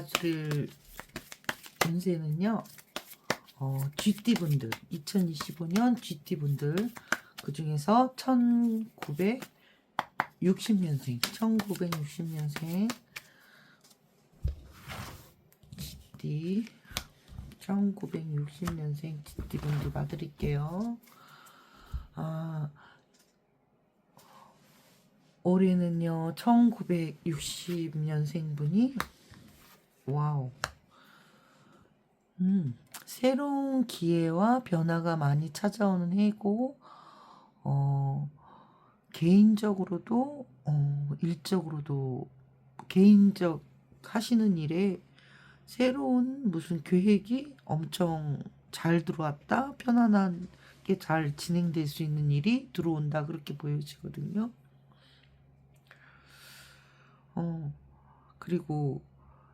봐줄 운세는요. 어, GT분들 2025년 GT분들 그 중에서 1960년생 1960년생 GT 1960년생 GT분들 봐드릴게요. 아 올해는요 1960년생 분이 와우 음 새로운 기회와 변화가 많이 찾아오는 해고 어 개인적으로도 어 일적으로도 개인적 하시는 일에 새로운 무슨 계획이 엄청 잘 들어왔다 편안하게 잘 진행될 수 있는 일이 들어온다 그렇게 보여지거든요. 어, 그리고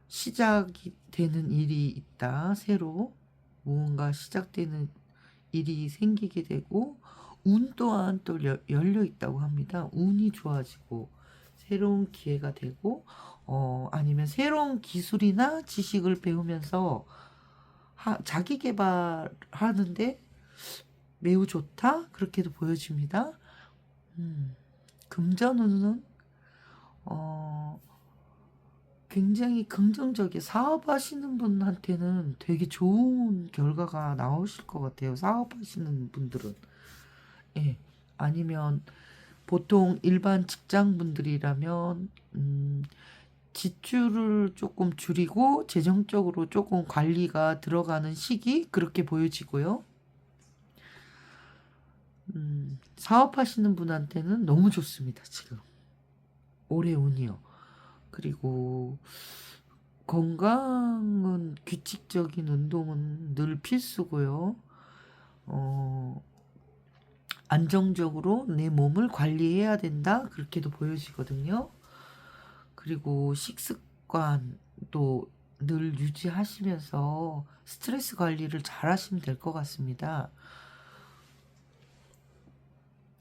시작이 되는 일이 있다. 새로 무언가 시작되는 일이 생기게 되고 운 또한 또 여- 열려 있다고 합니다. 운이 좋아지고 새로운 기회가 되고 어, 아니면 새로운 기술이나 지식을 배우면서 하, 자기 개발하는데 매우 좋다 그렇게도 보여집니다. 음, 금전운은 어, 굉장히 긍정적인 사업하시는 분한테는 되게 좋은 결과가 나오실 것 같아요. 사업하시는 분들은. 예. 아니면 보통 일반 직장 분들이라면, 음, 지출을 조금 줄이고 재정적으로 조금 관리가 들어가는 시기 그렇게 보여지고요. 음, 사업하시는 분한테는 너무 좋습니다, 지금. 올해 운이요. 그리고 건강은 규칙적인 운동은 늘 필수고요. 어, 안정적으로 내 몸을 관리해야 된다. 그렇게도 보여지거든요. 그리고 식습관도 늘 유지하시면서 스트레스 관리를 잘 하시면 될 것 같습니다.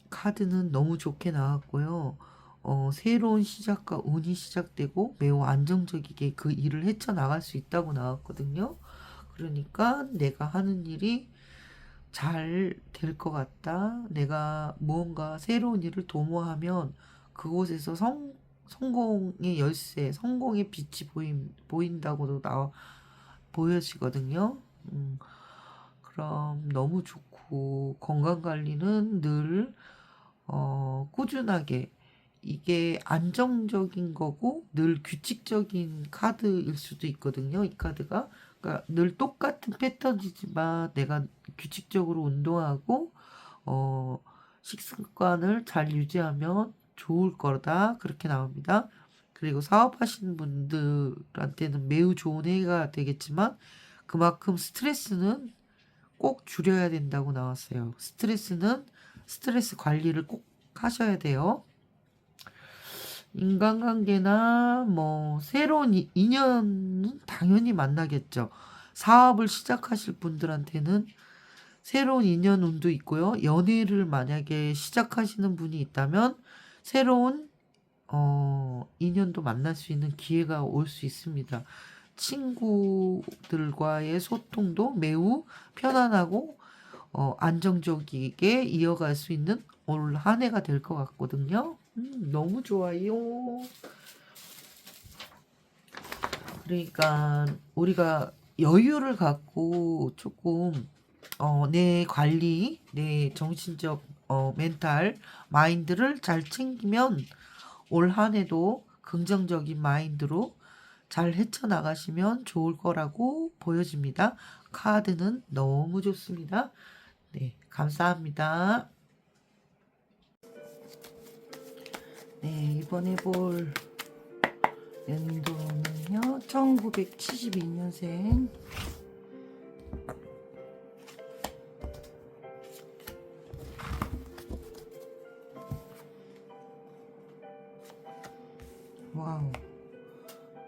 카드는 너무 좋게 나왔고요. 어, 새로운 시작과 운이 시작되고 매우 안정적이게 그 일을 헤쳐나갈 수 있다고 나왔거든요. 그러니까 내가 하는 일이 잘 될 것 같다. 내가 무언가 새로운 일을 도모하면 그곳에서 성, 성공의 열쇠, 성공의 빛이 보인, 보인다고도 나, 보여지거든요. 음, 그럼 너무 좋고, 건강 관리는 늘, 어, 꾸준하게 이게 안정적인 거고 늘 규칙적인 카드일 수도 있거든요. 이 카드가. 그러니까 늘 똑같은 패턴이지만 내가 규칙적으로 운동하고 어 식습관을 잘 유지하면 좋을 거다. 그렇게 나옵니다. 그리고 사업하시는 분들한테는 매우 좋은 해가 되겠지만 그만큼 스트레스는 꼭 줄여야 된다고 나왔어요. 스트레스는 스트레스 관리를 꼭 하셔야 돼요. 인간관계나 뭐 새로운 이- 인연은 당연히 만나겠죠. 사업을 시작하실 분들한테는 새로운 인연 운도 있고요. 연애를 만약에 시작하시는 분이 있다면 새로운 어, 인연도 만날 수 있는 기회가 올 수 있습니다. 친구들과의 소통도 매우 편안하고 어, 안정적이게 이어갈 수 있는 올 한 해가 될 것 같거든요. 음, 너무 좋아요. 그러니까 우리가 여유를 갖고 조금 어, 내 관리, 내 정신적 어, 멘탈, 마인드를 잘 챙기면 올 한 해도 긍정적인 마인드로 잘 헤쳐나가시면 좋을 거라고 보여집니다. 카드는 너무 좋습니다. 네, 감사합니다. 네, 이번에 볼 연도는요, 1972년생. 와우.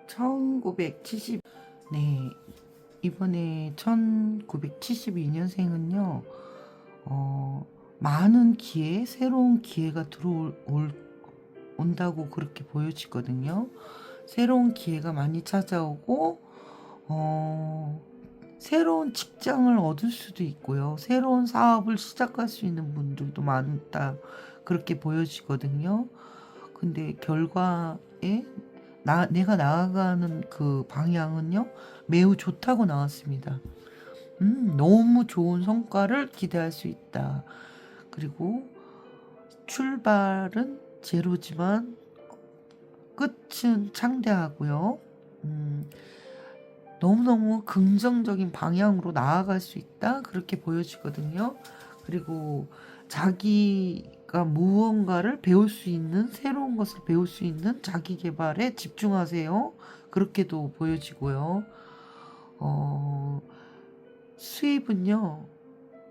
1970, 네. 이번에 1972년생은요, 어, 많은 기회, 새로운 기회가 들어올, 올- 온다고 그렇게 보여지거든요. 새로운 기회가 많이 찾아오고 어, 새로운 직장을 얻을 수도 있고요. 새로운 사업을 시작할 수 있는 분들도 많다. 그렇게 보여지거든요. 근데 결과에 나, 내가 나아가는 그 방향은요, 매우 좋다고 나왔습니다. 음, 너무 좋은 성과를 기대할 수 있다. 그리고 출발은 제로지만 끝은 창대하고요. 음, 너무너무 긍정적인 방향으로 나아갈 수 있다. 그렇게 보여지거든요. 그리고 자기가 무언가를 배울 수 있는, 새로운 것을 배울 수 있는 자기 개발에 집중하세요. 그렇게도 보여지고요. 어, 수입은요,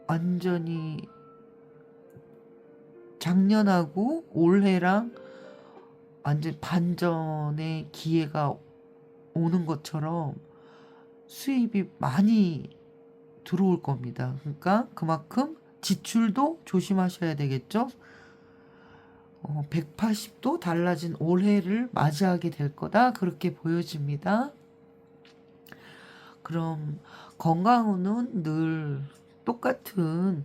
완전히 작년하고 올해랑 완전 반전의 기회가 오는 것처럼 수입이 많이 들어올 겁니다. 그러니까 그만큼 지출도 조심하셔야 되겠죠. 어, 180도 달라진 올해를 맞이하게 될 거다. 그렇게 보여집니다. 그럼 건강운은 늘 똑같은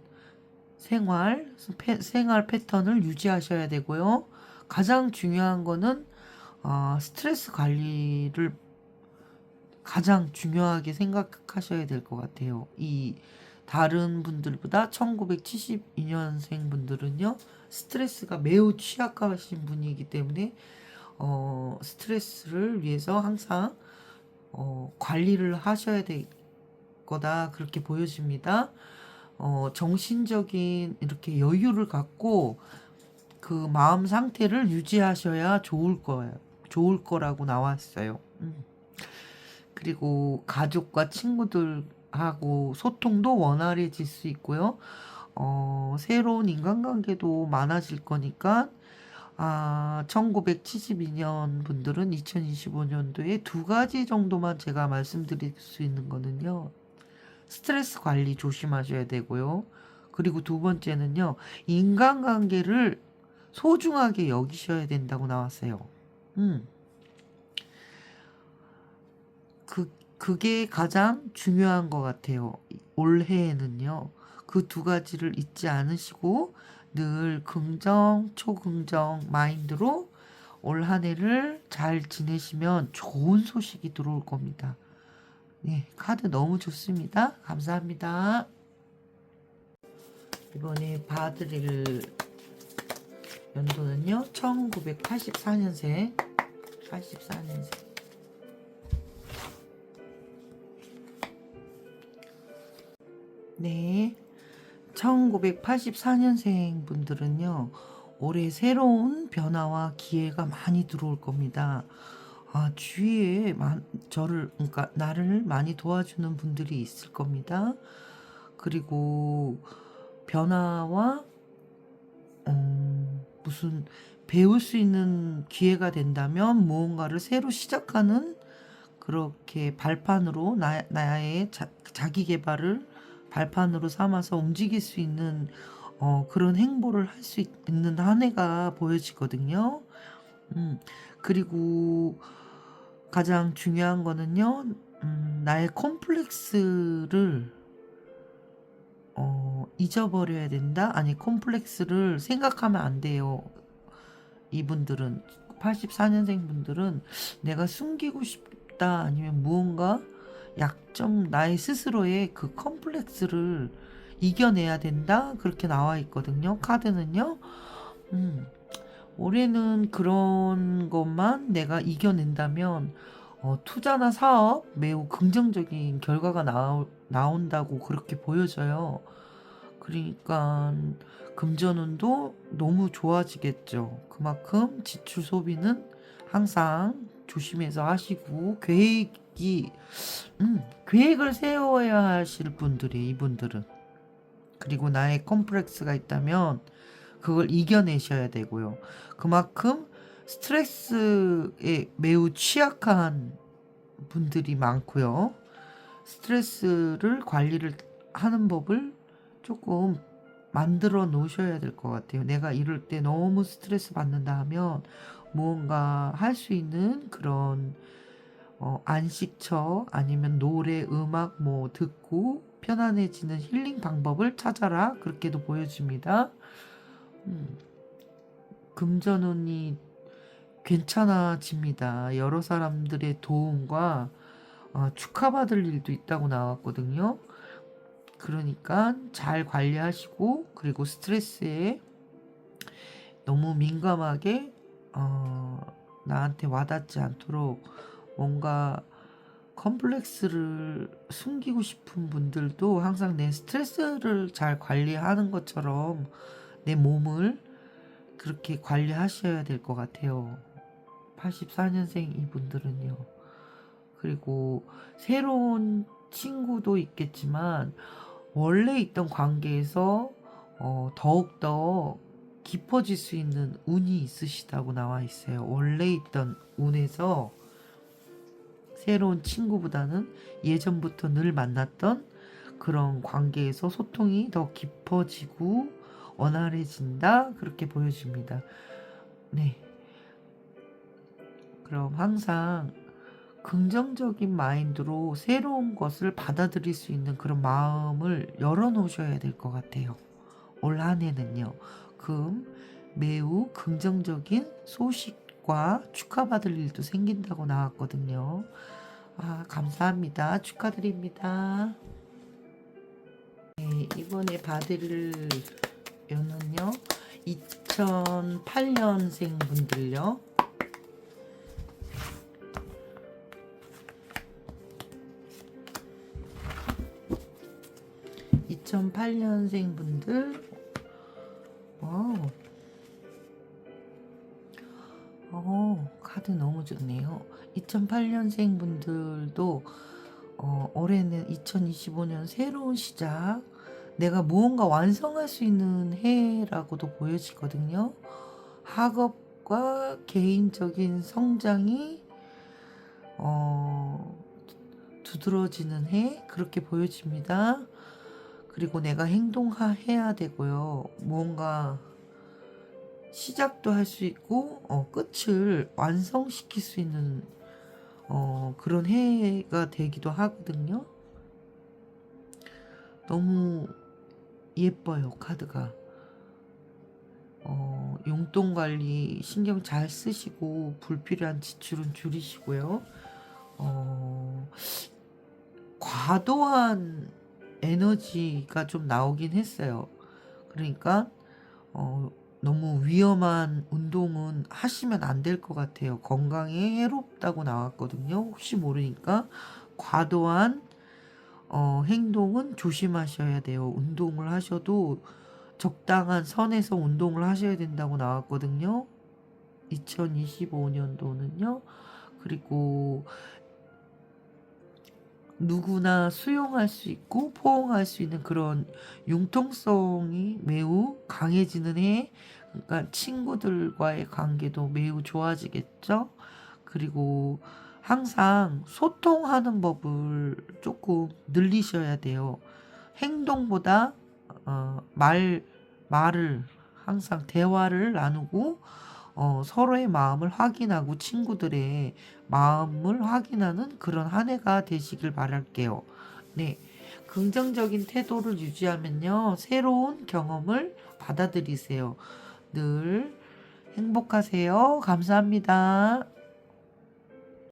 생활, 패- 생활 패턴을 유지하셔야 되고요. 가장 중요한 거는 어, 스트레스 관리를 가장 중요하게 생각하셔야 될 것 같아요. 이 다른 분들보다 1972년생 분들은요, 스트레스가 매우 취약하신 분이기 때문에, 어, 스트레스를 위해서 항상, 어, 관리를 하셔야 될 거다. 그렇게 보여집니다. 어, 정신적인 이렇게 여유를 갖고 그 마음 상태를 유지하셔야 좋을 거예요. 좋을 거라고 나왔어요. 음. 그리고 가족과 친구들하고 소통도 원활해질 수 있고요. 어, 새로운 인간관계도 많아질 거니까, 아, 1972년 분들은 2025년도에 두 가지 정도만 제가 말씀드릴 수 있는 거는요. 스트레스 관리 조심하셔야 되고요. 그리고 두 번째는요. 인간관계를 소중하게 여기셔야 된다고 나왔어요. 음. 그, 그게 가장 중요한 것 같아요. 올해에는요. 그 두 가지를 잊지 않으시고 늘 긍정, 초긍정 마인드로 올 한 해를 잘 지내시면 좋은 소식이 들어올 겁니다. 네, 카드 너무 좋습니다. 감사합니다. 이번에 봐드릴 연도는요, 1984년생, 84년생. 네. 1984년생 분들은요, 올해 새로운 변화와 기회가 많이 들어올 겁니다. 아, 주위에 만, 저를, 그러니까 나를 많이 도와주는 분들이 있을 겁니다. 그리고 변화와, 음, 무슨 배울 수 있는 기회가 된다면 무언가를 새로 시작하는 그렇게 발판으로 나, 나의 자, 자기 개발을 발판으로 삼아서 움직일 수 있는 어, 그런 행보를 할 수 있는 한 해가 보여지거든요. 음, 그리고 가장 중요한 거는요, 음, 나의 콤플렉스를 어, 잊어버려야 된다? 아니, 콤플렉스를 생각하면 안 돼요. 이분들은, 84년생 분들은 내가 숨기고 싶다, 아니면 무언가 약점, 나의 스스로의 그 컴플렉스를 이겨내야 된다? 그렇게 나와 있거든요. 카드는요. 음, 올해는 그런 것만 내가 이겨낸다면, 어, 투자나 사업 매우 긍정적인 결과가 나오, 나온다고 그렇게 보여져요. 그러니까, 금전운도 너무 좋아지겠죠. 그만큼 지출 소비는 항상 조심해서 하시고, 계획이, 음, 계획을 세워야 하실 분들이 이분들은. 그리고 나의 컴플렉스가 있다면 그걸 이겨내셔야 되고요. 그만큼 스트레스에 매우 취약한 분들이 많고요. 스트레스를 관리를 하는 법을 조금 만들어 놓으셔야 될 것 같아요. 내가 이럴 때 너무 스트레스 받는다 하면 무언가 할 수 있는 그런 어, 안식처 아니면 노래, 음악 뭐 듣고 편안해지는 힐링 방법을 찾아라 그렇게도 보여집니다. 음, 금전운이 괜찮아집니다. 여러 사람들의 도움과 어, 축하받을 일도 있다고 나왔거든요. 그러니까 잘 관리하시고 그리고 스트레스에 너무 민감하게 어, 나한테 와닿지 않도록 뭔가 컴플렉스를 숨기고 싶은 분들도 항상 내 스트레스를 잘 관리하는 것처럼 내 몸을 그렇게 관리하셔야 될 것 같아요. 84년생 이분들은요. 그리고 새로운 친구도 있겠지만 원래 있던 관계에서 어, 더욱더 깊어질 수 있는 운이 있으시다고 나와 있어요. 원래 있던 운에서 새로운 친구보다는 예전부터 늘 만났던 그런 관계에서 소통이 더 깊어지고 원활해진다 그렇게 보여집니다. 네. 그럼 항상 긍정적인 마인드로 새로운 것을 받아들일 수 있는 그런 마음을 열어놓으셔야 될 것 같아요. 올 한 해는요. 금 매우 긍정적인 소식과 축하받을 일도 생긴다고 나왔거든요. 아, 감사합니다. 축하드립니다. 네, 이번에 받을 연은요. 2008년생 분들요. 2008년생 분들, 어, 어, 카드 너무 좋네요. 2008년생 분들도 어, 올해는 2025년 새로운 시작, 내가 무언가 완성할 수 있는 해라고도 보여지거든요. 학업과 개인적인 성장이 어, 두드러지는 해 그렇게 보여집니다. 그리고 내가 행동해야 되고요. 무언가 시작도 할 수 있고 어, 끝을 완성시킬 수 있는 어, 그런 해가 되기도 하거든요. 너무 예뻐요 카드가. 어, 용돈 관리 신경 잘 쓰시고 불필요한 지출은 줄이시고요. 어, 과도한 에너지가 좀 나오긴 했어요. 그러니까 어, 너무 위험한 운동은 하시면 안 될 것 같아요. 건강에 해롭다고 나왔거든요. 혹시 모르니까 과도한 어, 행동은 조심하셔야 돼요. 운동을 하셔도 적당한 선에서 운동을 하셔야 된다고 나왔거든요. 2025년도는요. 그리고 누구나 수용할 수 있고 포옹할 수 있는 그런 융통성이 매우 강해지는 해. 그러니까 친구들과의 관계도 매우 좋아지겠죠. 그리고 항상 소통하는 법을 조금 늘리셔야 돼요. 행동보다 어, 말 말을 항상 대화를 나누고 어, 서로의 마음을 확인하고 친구들의 마음을 확인하는 그런 한 해가 되시길 바랄게요. 네. 긍정적인 태도를 유지하면요. 새로운 경험을 받아들이세요. 늘 행복하세요. 감사합니다.